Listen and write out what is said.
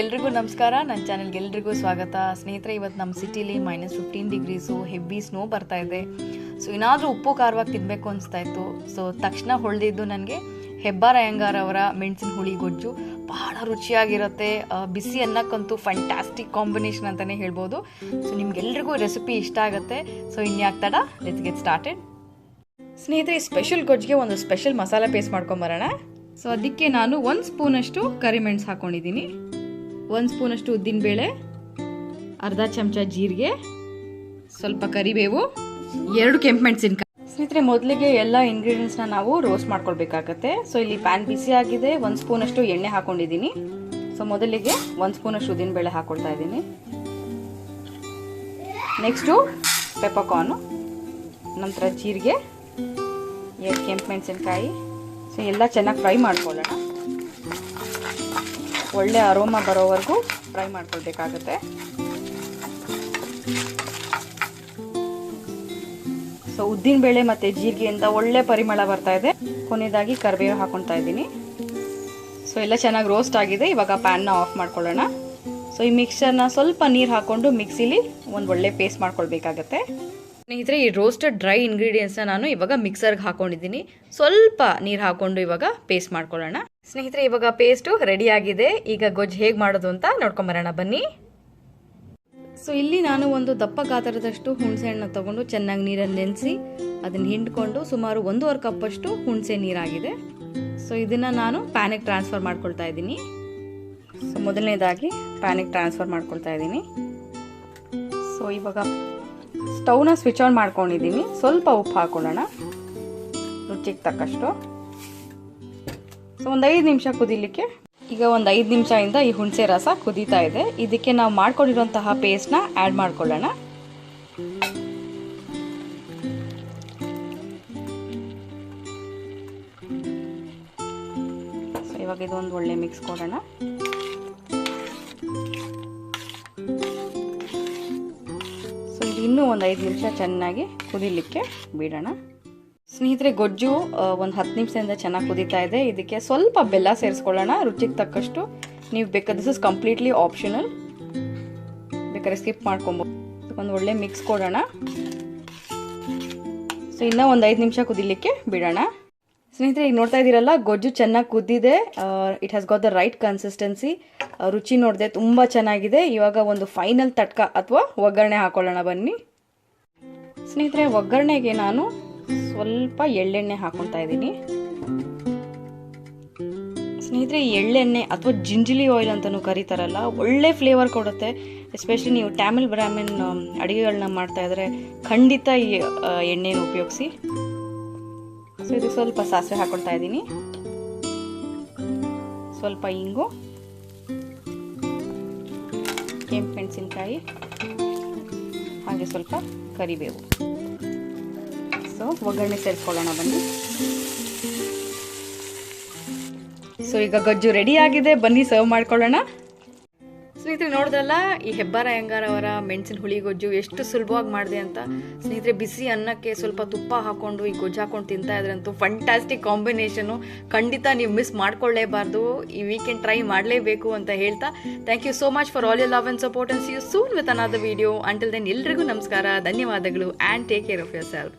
ಎಲ್ರಿಗೂ ನಮಸ್ಕಾರ. ನನ್ನ ಚಾನಲ್ಗೆ ಎಲ್ರಿಗೂ ಸ್ವಾಗತ. ಸ್ನೇಹಿತರೆ, ಇವತ್ತು ನಮ್ಮ ಸಿಟಿಲಿ minus fifteen degrees heavy snow ಬರ್ತಾ ಇದೆ. ಸೊ ಏನಾದರೂ ಉಪ್ಪು, ಖಾರವಾಗಿ ತಿನ್ನಬೇಕು ಅನಿಸ್ತಾ ಇತ್ತು. ಸೊ ತಕ್ಷಣ ಹೊಳೆದಿದ್ದು ನನಗೆ ಹೆಬ್ಬಾರ್ ಅಯ್ಯಂಗಾರ್ ಅವರ ಮೆಣಸಿನ ಹುಳಿ ಗೊಜ್ಜು. ಬಹಳ ರುಚಿಯಾಗಿರುತ್ತೆ. ಬಿಸಿ ಅನ್ನಕ್ಕಂತೂ ಫ್ಯಾಂಟಾಸ್ಟಿಕ್ ಕಾಂಬಿನೇಷನ್ ಅಂತಲೇ ಹೇಳ್ಬೋದು. ಸೊ ನಿಮ್ಗೆಲ್ರಿಗೂ ರೆಸಿಪಿ ಇಷ್ಟ ಆಗುತ್ತೆ. ಸೊ ಇನ್ಯಾಕ್ ತಡ ಲೆಟ್ಸ್ ಗೆಟ್ ಸ್ಟಾರ್ಟೆಡ್ ಸ್ನೇಹಿತರೆ ಸ್ಪೆಷಲ್ ಗೊಜ್ಜಿಗೆ ಒಂದು ಸ್ಪೆಷಲ್ ಮಸಾಲೆ ಪೇಸ್ಟ್ ಮಾಡ್ಕೊಂಬರೋಣ ಸೊ ಅದಕ್ಕೆ ನಾನು ಒಂದು ಸ್ಪೂನಷ್ಟು ಕರಿಮೆಣಸು ಹಾಕೊಂಡಿದ್ದೀನಿ. ಒಂದು ಸ್ಪೂನಷ್ಟು ಉದ್ದಿನಬೇಳೆ ಅರ್ಧ ಚಮಚ ಜೀರಿಗೆ, ಸ್ವಲ್ಪ ಕರಿಬೇವು, ಎರಡು ಕೆಂಪು ಮೆಣಸಿನ್ಕಾಯಿ. ಸ್ನೇಹಿತರೆ, ಮೊದಲಿಗೆ ಎಲ್ಲ ಇಂಗ್ರೀಡಿಯೆಂಟ್ಸ್ನ ನಾವು ರೋಸ್ಟ್ ಮಾಡ್ಕೊಳ್ಬೇಕಾಗತ್ತೆ. ಸೊ ಇಲ್ಲಿ ಪ್ಯಾನ್ ಬಿಸಿ ಆಗಿದೆ. ಒಂದು ಸ್ಪೂನಷ್ಟು ಎಣ್ಣೆ ಹಾಕೊಂಡಿದ್ದೀನಿ. ಸೊ ಮೊದಲಿಗೆ ಒಂದು ಸ್ಪೂನಷ್ಟು ಉದ್ದಿನಬೇಳೆ ಹಾಕ್ಕೊಳ್ತಾ ಇದ್ದೀನಿ. ನೆಕ್ಸ್ಟು ಪೆಪ್ಪಕಾರ್ನು ನಂತರ ಜೀರಿಗೆ, ಎರಡು ಕೆಂಪು ಮೆಣಸಿನ್ಕಾಯಿ. ಸೊ ಎಲ್ಲ ಚೆನ್ನಾಗಿ ಫ್ರೈ ಮಾಡ್ಕೊಳ್ಳೋಣ. ಒಳ್ಳೆ ಅರೋಮ ಬರೋವರೆಗೂ ಫ್ರೈ ಮಾಡ್ಕೊಳ್ಬೇಕಾಗತ್ತೆ. ಸೊ ಉದ್ದಿನ ಬೇಳೆ ಮತ್ತು ಜೀರಿಗೆಯಿಂದ ಒಳ್ಳೆ ಪರಿಮಳ ಬರ್ತಾ ಇದೆ. ಕೊನೆಯದಾಗಿ ಕರಿಬೇವು ಹಾಕೊಳ್ತಾ ಇದ್ದೀನಿ. ಸೊ ಎಲ್ಲ ಚೆನ್ನಾಗಿ ರೋಸ್ಟ್ ಆಗಿದೆ. ಇವಾಗ ಪ್ಯಾನ್ನ ಆಫ್ ಮಾಡ್ಕೊಳ್ಳೋಣ. ಸೊ ಈ ಮಿಕ್ಸರ್ನ ಸ್ವಲ್ಪ ನೀರು ಹಾಕೊಂಡು ಮಿಕ್ಸಿಲಿ ಒಂದು ಒಳ್ಳೆ ಪೇಸ್ಟ್ ಮಾಡ್ಕೊಳ್ಬೇಕಾಗತ್ತೆ. ಸ್ನೇಹಿತರೆ, ಈ ರೋಸ್ಟೆಡ್ ಡ್ರೈ ಇಂಗ್ರೀಡಿಯೆಂಟ್ಸ್ನ ನಾನು ಇವಾಗ ಮಿಕ್ಸರ್ಗೆ ಹಾಕೊಂಡಿದ್ದೀನಿ. ಸ್ವಲ್ಪ ನೀರು ಹಾಕೊಂಡು ಇವಾಗ ಪೇಸ್ಟ್ ಮಾಡ್ಕೊಳ್ಳೋಣ. ಸ್ನೇಹಿತರೆ, ಇವಾಗ ಪೇಸ್ಟು ರೆಡಿ ಆಗಿದೆ. ಈಗ ಗೊಜ್ಜು ಹೇಗೆ ಮಾಡೋದು ಅಂತ ನೋಡ್ಕೊಂಬರೋಣ. ಬನ್ನಿ. ಸೊ ಇಲ್ಲಿ ನಾನು ಒಂದು ದಪ್ಪ ಗಾತ್ರದಷ್ಟು ಹುಣಸೆ ಹಣ್ಣು ತಗೊಂಡು ಚೆನ್ನಾಗಿ ನೀರಲ್ಲಿ ನೆನೆಸಿ ಅದನ್ನು ಹಿಂಡ್ಕೊಂಡು ಸುಮಾರು ಒಂದೂವರೆ ಕಪ್ಪಷ್ಟು ಹುಣಸೆ ನೀರಾಗಿದೆ. ಸೊ ಇದನ್ನು ನಾನು ಪ್ಯಾನಿಗೆ ಟ್ರಾನ್ಸ್ಫರ್ ಮಾಡ್ಕೊಳ್ತಾ ಇದ್ದೀನಿ. ಸೊ ಮೊದಲನೇದಾಗಿ ಪ್ಯಾನಿಗೆ ಟ್ರಾನ್ಸ್ಫರ್ ಮಾಡ್ಕೊಳ್ತಾ ಇದ್ದೀನಿ. ಸೊ ಇವಾಗ ಸ್ಟವ್ನ ಸ್ವಿಚ್ ಆನ್ ಮಾಡ್ಕೊಂಡಿದ್ದೀನಿ. ಸ್ವಲ್ಪ ಉಪ್ಪು ಹಾಕೊಳ್ಳೋಣ. ರುಚಿಗೆ ತಕ್ಕಷ್ಟು. ಸೊ, ಒಂದು ಐದು ನಿಮಿಷ ಕುದಿಲಿಕ್ಕೆ. ಈಗ ಒಂದು ಐದು ನಿಮಿಷದಿಂದ ಈ ಹುಣಸೆ ರಸ ಕುದೀತಾ ಇದೆ. ಇದಕ್ಕೆ ನಾವು ಮಾಡ್ಕೊಂಡಿರುವಂತಹ ಪೇಸ್ಟ್ನ ಆ್ಯಡ್ ಮಾಡ್ಕೊಳ್ಳೋಣ. ಇವಾಗ ಇದೊಂದು ಒಳ್ಳೆ ಮಿಕ್ಸ್ ಕೊಡೋಣ. ಇನ್ನೂ ಒಂದು ಐದು ನಿಮಿಷ ಚೆನ್ನಾಗಿ ಕುದಿಲಿಕ್ಕೆ ಬಿಡೋಣ. ಸ್ನೇಹಿತರೆ, ಗೊಜ್ಜು ಒಂದು ಹತ್ತು ನಿಮಿಷದಿಂದ ಚೆನ್ನಾಗಿ ಕುದೀತಾ ಇದೆ. ಇದಕ್ಕೆ ಸ್ವಲ್ಪ ಬೆಲ್ಲ ಸೇರಿಸ್ಕೊಳ್ಳೋಣ. ರುಚಿಗೆ ತಕ್ಕಷ್ಟು ನೀವು ಬೇಕಾದ ದಿಸ್ ಇಸ್ ಕಂಪ್ಲೀಟ್ಲಿ ಆಪ್ಷನಲ್ ಬೇಕಾದ್ರೆ ಸ್ಕಿಪ್ ಮಾಡ್ಕೊಬೋದು. ಒಂದು ಒಳ್ಳೆ ಮಿಕ್ಸ್ ಕೊಡೋಣ. ಸೊ ಇನ್ನೂ ಒಂದು ಐದು ನಿಮಿಷ ಕುದಿಲಿಕ್ಕೆ ಬಿಡೋಣ. ಸ್ನೇಹಿತರೆ, ಈಗ ನೋಡ್ತಾ ಇದ್ದೀರಲ್ಲ, ಗೊಜ್ಜು ಚೆನ್ನಾಗಿ ಕುದ್ದಿದೆ. It has got the right consistency ರುಚಿ ನೋಡಿದೆ ತುಂಬ ಚೆನ್ನಾಗಿದೆ. ಇವಾಗ ಒಂದು ಫೈನಲ್ ತಟ್ಕ ಅಥವಾ ಒಗ್ಗರಣೆ ಹಾಕೊಳ್ಳೋಣ ಬನ್ನಿ. ಸ್ನೇಹಿತರೆ, ಒಗ್ಗರಣೆಗೆ ನಾನು ಸ್ವಲ್ಪ ಎಳ್ಳೆಣ್ಣೆ ಹಾಕೊತಾ ಇದ್ದೀನಿ. ಸ್ನೇಹಿತರೆ ಎಳ್ಳೆಣ್ಣೆ ಅಥವಾ ಜಿಂಜಿಲಿ ಆಯಿಲ್ ಅಂತಲೂ ಕರೀತಾರಲ್ಲ, ಒಳ್ಳೆ ಫ್ಲೇವರ್ ಕೊಡುತ್ತೆ. ಎಸ್ಪೆಷಲಿ ನೀವು ಟ್ಯಾಮಿಲ್ ಬ್ರಾಮಿನ್ ಅಡುಗೆಗಳನ್ನ ಮಾಡ್ತಾ ಇದ್ರೆ ಖಂಡಿತ ಈ ಎಣ್ಣೆಯನ್ನು ಉಪಯೋಗಿಸಿ. ಸೊ ಇದು ಸ್ವಲ್ಪ ಸಾಸಿವೆ ಹಾಕೊಳ್ತಾ ಇದ್ದೀನಿ. ಸ್ವಲ್ಪ ಇಂಗು ಕೆಂಪು ಮೆಣಸಿನ್ಕಾಯಿ ಹಾಗೆ ಸ್ವಲ್ಪ ಕರಿಬೇವು. ಸೊ ಒಗ್ಗರಣೆ ಸೇರಿಸ್ಕೊಳ್ಳೋಣ ಬನ್ನಿ. ಸೊ ಈಗ ಗಜ್ಜು ರೆಡಿ ಆಗಿದೆ. ಬನ್ನಿ ಸರ್ವ್ ಮಾಡ್ಕೊಳ್ಳೋಣ. ಸ್ನೇಹಿತರೆ ನೋಡಿದ್ರಲ್ಲ, ಈ ಹೆಬ್ಬಾರ ಅಯ್ಯಂಗಾರ್ ಅವರ ಮೆಣಸಿನ ಹುಳಿ ಗೊಜ್ಜು ಎಷ್ಟು ಸುಲಭವಾಗಿ ಮಾಡಿದೆ ಅಂತ. ಸ್ನೇಹಿತರೆ, ಬಿಸಿ ಅನ್ನಕ್ಕೆ ಸ್ವಲ್ಪ ತುಪ್ಪ ಹಾಕೊಂಡು ಈ ಗೊಜ್ಜು ಹಾಕೊಂಡು ತಿಂತಾ ಇದ್ರಂತೂ ಫಂಟಾಸ್ಟಿಕ್ ಕಾಂಬಿನೇಷನು ಖಂಡಿತ ನೀವು ಮಿಸ್ ಮಾಡ್ಕೊಳ್ಳೇಬಾರ್ದು. ಈ ವೀಕೆಂಡ್ ಟ್ರೈ ಮಾಡಲೇಬೇಕು ಅಂತ ಹೇಳ್ತಾ. Thank you so much for all you love and support and see you soon with another video until then ಎಲ್ರಿಗೂ ನಮಸ್ಕಾರ, ಧನ್ಯವಾದಗಳು and take care of yourself